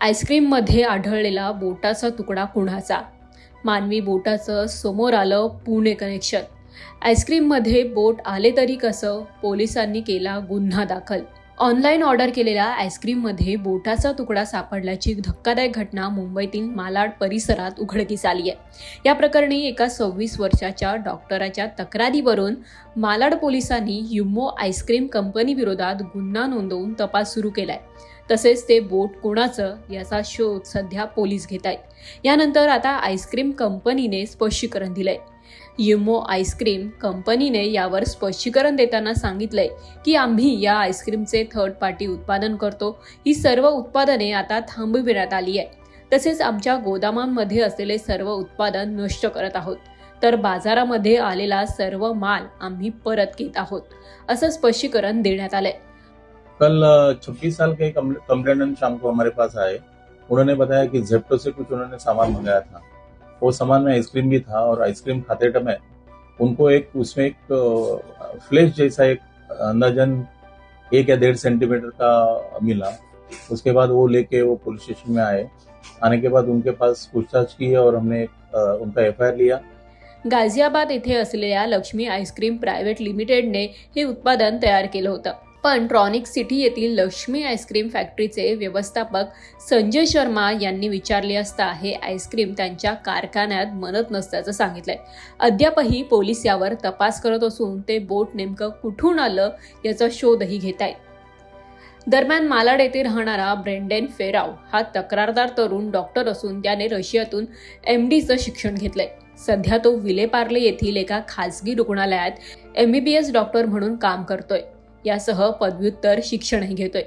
आईस्क्रीममध्ये आढळलेला बोटाचा तुकडा कुणाचा? मानवी बोटाचं समोर आलं पुणे कनेक्शन आईस्क्रीममध्ये बोट आले तरी कसं? पोलिसांनी केला गुन्हा दाखल. ऑनलाईन ऑर्डर केलेल्या आईस्क्रीममध्ये बोटाचा तुकडा सापडल्याची धक्कादायक घटना मुंबईतील मालाड परिसरात उघडकीस आली आहे. या प्रकरणी एका सव्वीस वर्षाच्या डॉक्टराच्या तक्रारीवरून मालाड पोलिसांनी युमो आईस्क्रीम कंपनीविरोधात गुन्हा नोंदवून तपास सुरू केला आहे तसेच ते बोट कोणाचं याचा शोध सध्या पोलीस घेत आहेत. यानंतर आता आईस्क्रीम कंपनीने स्पष्टीकरण दिलंय. युमो आईस्क्रीम कंपनीने यावर स्पष्टीकरण देताना सांगितलंय की आम्ही या आईस्क्रीमचे थर्ड पार्टी उत्पादन करतो. ही सर्व उत्पादने आता थांबविण्यात आली आहे. तसेच आमच्या गोदामांमध्ये असलेले सर्व उत्पादन नष्ट करत आहोत. तर बाजारामध्ये आलेला सर्व माल आम्ही परत घेत आहोत असं स्पष्टीकरण देण्यात आलंय. कल छब्बीस साल के कंप्लेनेंट शाम को हमारे पास आए. उन्होंने बताया कि जेप्टो से कुछ उन्होंने सामान मंगाया था. वो सामान में आइसक्रीम भी था और आइसक्रीम खाते समय उनको एक उसमें एक फ्लैश जैसा एक अंदाजन एक या डेढ़ सेंटीमीटर का मिला। उसके बाद वो लेके वो पुलिस स्टेशन में आए। आने के बाद उनके पास पूछताछ की और हमने उनका एफ लिया। गाझियाबाद येथे असलेल्या लक्ष्मी आईस्क्रीम प्रायव्हेट लिमिटेडने हे उत्पादन तयार केलं होतं. पण ट्रॉनिक सिटी येथील लक्ष्मी आईस्क्रीम फॅक्टरीचे व्यवस्थापक संजय शर्मा यांनी विचारले असता हे आईस्क्रीम त्यांच्या कारखान्यात बनत नसल्याचं सांगितलंय. अद्यापही पोलीस यावर तपास करत असून ते बोट नेमकं कुठून आलं याचा शोधही घेत आहेत दरम्यान मालाड येथे राहणारा ब्रेंडेन फेराव हा तक्रारदार तरुण डॉक्टर असून त्याने रशियातून एम डीचं शिक्षण घेतलंय. सध्या तो विलेपार्ले येथील एका खासगी रुग्णालयात M B B S doctor म्हणून काम करतोय. यासह पदव्युत्तर शिक्षणही घेतोय.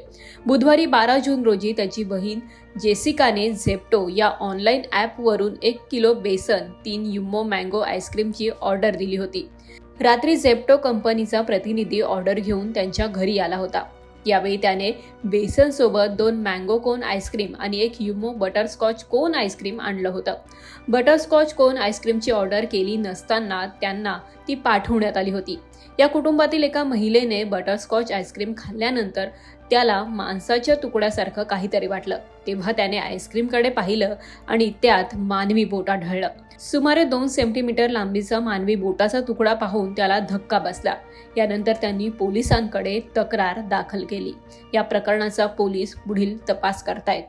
बुधवारी बारा जून रोजी त्याची बहीण जेसिकाने झेप्टो या ऑनलाईन ॲपवरून एक किलो बेसन तीन युमो मँगो आईस्क्रीमची ऑर्डर दिली होती. रात्री झेप्टो कंपनीचा प्रतिनिधी ऑर्डर घेऊन त्यांच्या घरी आला होता. यावेळी त्याने बेसन सोबत दोन मँगो कोन आईस्क्रीम आणि एक युमो बटरस्कॉच कोन आईस्क्रीम आणलं होतं. बटरस्कॉच कोन आईस्क्रीमची ऑर्डर केली नसताना त्यांना ती पाठवण्यात आली होती. या कुटुंबातील एका महिलेने बटरस्कॉच आईस्क्रीम खाल्ल्यानंतर त्याला मांसाच्या तुकड्यासारखं काहीतरी वाटलं. तेव्हा त्याने आईस्क्रीमकडे पाहिलं आणि त्यात मानवी बोट आढळलं सुमारे दोन सेंटीमीटर लांबीचा मानवी बोटाचा तुकडा पाहून त्याला धक्का बसला. यानंतर त्यांनी पोलिसांकडे तक्रार दाखल केली. या प्रकरणाचा पोलीस पुढील तपास करतायत.